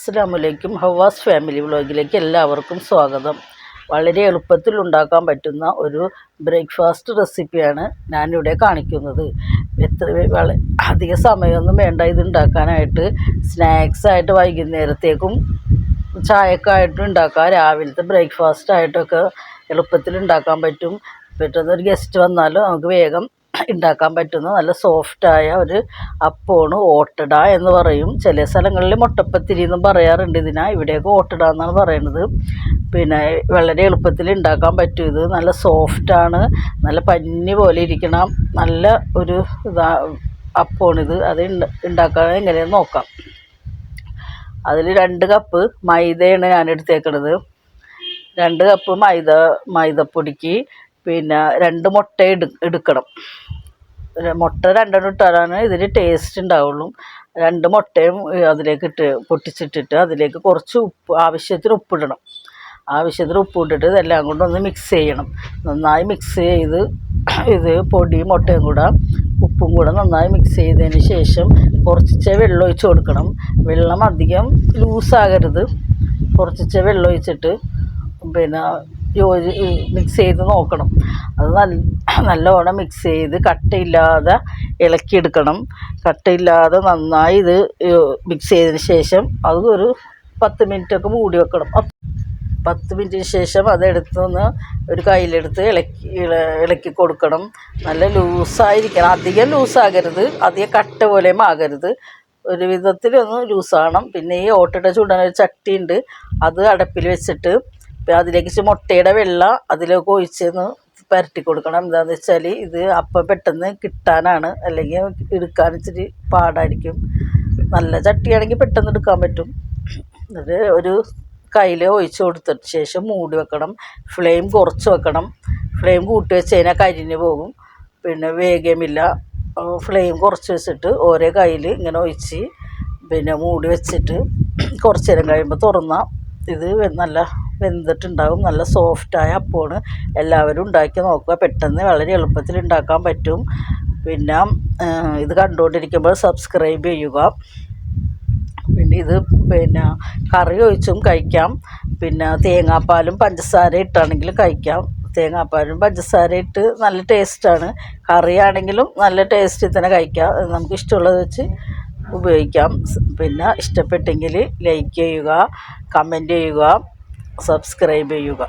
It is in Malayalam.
അസ്സലാമലൈക്കും ഹവാസ് ഫാമിലി വ്ളോഗിലേക്ക് എല്ലാവർക്കും സ്വാഗതം. വളരെ എളുപ്പത്തിൽ ഉണ്ടാക്കാൻ പറ്റുന്ന ഒരു ബ്രേക്ക്ഫാസ്റ്റ് റെസിപ്പിയാണ് ഞാനിവിടെ കാണിക്കുന്നത്. എത്ര അധിക സമയമൊന്നും വേണ്ട. ഇത് ഉണ്ടാക്കാനായിട്ട് സ്നാക്സ് ആയിട്ട് വൈകുന്നേരത്തേക്കും ചായക്കായിട്ടും ഉണ്ടാക്കാം. രാവിലത്തെ ബ്രേക്ക്ഫാസ്റ്റായിട്ടൊക്കെ എളുപ്പത്തിൽ ഉണ്ടാക്കാൻ പറ്റും. പെട്ടെന്ന് ഒരു ഗസ്റ്റ് വന്നാലും നമുക്ക് വേഗം ഉണ്ടാക്കാൻ പറ്റുന്ന നല്ല സോഫ്റ്റായ ഒരു അപ്പമാണ് ഓട്ടട എന്ന് പറയും. ചില സ്ഥലങ്ങളിൽ മുട്ടപ്പത്തിരി എന്നും പറയാറുണ്ട് ഇതിനാ. ഇവിടെയൊക്കെ ഓട്ടട എന്നാണ് പറയുന്നത് പിന്നെ വളരെ എളുപ്പത്തിൽ ഉണ്ടാക്കാൻ പറ്റും ഇത്. നല്ല സോഫ്റ്റാണ്. നല്ല പഞ്ഞി പോലെ ഇരിക്കണം. നല്ല ഒരു ഇതാ അപ്പമാണിത് അത് ഉണ്ടാക്കാൻ എങ്ങനെയാണെന്ന് നോക്കാം. അതിൽ രണ്ട് കപ്പ് മൈദയാണ് ഞാൻ എടുത്തേക്കണത് രണ്ട് കപ്പ് മൈദ മൈദപ്പൊടിക്ക് പിന്നെ രണ്ട് മുട്ട എടു എടുക്കണം. മുട്ട രണ്ടെണ്ണം ഇട്ടാലാണ് ഇതിന് ടേസ്റ്റ് ഉണ്ടാവുള്ളൂ. രണ്ട് മുട്ടയും അതിലേക്ക് ഇട്ട് പൊട്ടിച്ചിട്ടിട്ട് അതിലേക്ക് കുറച്ച് ഉപ്പ് ആവശ്യത്തിന് ഉപ്പിടണം. ആവശ്യത്തിന് ഉപ്പ് ഇട്ടിട്ട് ഇതെല്ലാം കൊണ്ട് ഒന്ന് മിക്സ് ചെയ്യണം. നന്നായി മിക്സ് ചെയ്ത് ഇത് പൊടിയും മുട്ടയും കൂടെ ഉപ്പും കൂടെ നന്നായി മിക്സ് ചെയ്തതിന് ശേഷം കുറച്ചേ വെള്ളം ഒഴിച്ച് കൊടുക്കണം. വെള്ളം അധികം ലൂസാകരുത് കുറച്ചേ വെള്ളം ഒഴിച്ചിട്ട് പിന്നെ യോജി മിക്സ് ചെയ്ത് നോക്കണം. അത് നല്ല നല്ലവണ്ണം മിക്സ് ചെയ്ത് കട്ടയില്ലാതെ ഇളക്കിയെടുക്കണം. കട്ടയില്ലാതെ നന്നായി ഇത് മിക്സ് ചെയ്തതിന് ശേഷം അത് ഒരു പത്ത് മിനിറ്റൊക്കെ മൂടി വെക്കണം. പത്ത് മിനിറ്റിന് ശേഷം അതെടുത്തൊന്ന് ഒരു കയ്യിലെടുത്ത് ഇളക്കി ഇള- ഇളക്കി കൊടുക്കണം. നല്ല ലൂസായിരിക്കണം. അധികം ലൂസാകരുത്. അധികം കട്ട പോലെയും ആകരുത്. ഒരു വിധത്തിലൊന്ന് ലൂസാകണം പിന്നെ ഈ ഓട്ടട ചൂടാൻ ഒരു ചട്ടി ഉണ്ട് അത് അടപ്പിൽ വെച്ചിട്ട് ഇപ്പം അതിലേക്ക് മുട്ടയുടെ വെള്ള അതിലേക്ക് ഒഴിച്ചൊന്ന് പുരട്ടി കൊടുക്കണം. എന്താണെന്ന് വെച്ചാൽ ഇത് അപ്പം പെട്ടെന്ന് കിട്ടാനാണ്. അല്ലെങ്കിൽ എടുക്കാൻ ഇച്ചിരി പാടായിരിക്കും. നല്ല ചട്ടിയാണെങ്കിൽ പെട്ടെന്ന് എടുക്കാൻ പറ്റും. എന്നിട്ട് ഒരു കയ്യിൽ ഒഴിച്ച് കൊടുത്തിട്ട് ശേഷം മൂടി വെക്കണം. ഫ്ലെയിം കുറച്ച് വെക്കണം. ഫ്ലെയിം കൂട്ടി വെച്ച് കഴിഞ്ഞാൽ കരിഞ്ഞ് പോകും. പിന്നെ വേഗമില്ല. ഫ്ലെയിം കുറച്ച് വെച്ചിട്ട് ഓരോ കയ്യിൽ ഇങ്ങനെ ഒഴിച്ച് പിന്നെ മൂടി വെച്ചിട്ട് കുറച്ച് നേരം കഴിയുമ്പോൾ തുറന്നാൽ ഇത് നല്ല വെന്തിട്ടുണ്ടാകും നല്ല സോഫ്റ്റായ അപ്പമാണ്. എല്ലാവരും ഉണ്ടാക്കി നോക്കുക. പെട്ടെന്ന് വളരെ എളുപ്പത്തിൽ ഉണ്ടാക്കാൻ പറ്റും. പിന്നെ ഇത് കണ്ടുകൊണ്ടിരിക്കുമ്പോൾ സബ്സ്ക്രൈബ് ചെയ്യുക. പിന്നെ ഇത് പിന്നെ കറി ഒഴിച്ചും കഴിക്കാം. പിന്നെ തേങ്ങാപ്പാലും പഞ്ചസാര ഇട്ടാണെങ്കിലും കഴിക്കാം. തേങ്ങാപ്പാലും പഞ്ചസാര ഇട്ട് നല്ല ടേസ്റ്റാണ് കറിയാണെങ്കിലും നല്ല ടേസ്റ്റിൽ തന്നെ കഴിക്കാം. നമുക്ക് ഇഷ്ടമുള്ളത് വെച്ച് ഉപയോഗിക്കാം. പിന്നെ ഇഷ്ടപ്പെട്ടെങ്കിൽ ലൈക്ക് ചെയ്യുക. കമന്റ് ചെയ്യുക സബ്സ്ക്രൈബ് ചെയ്യുക.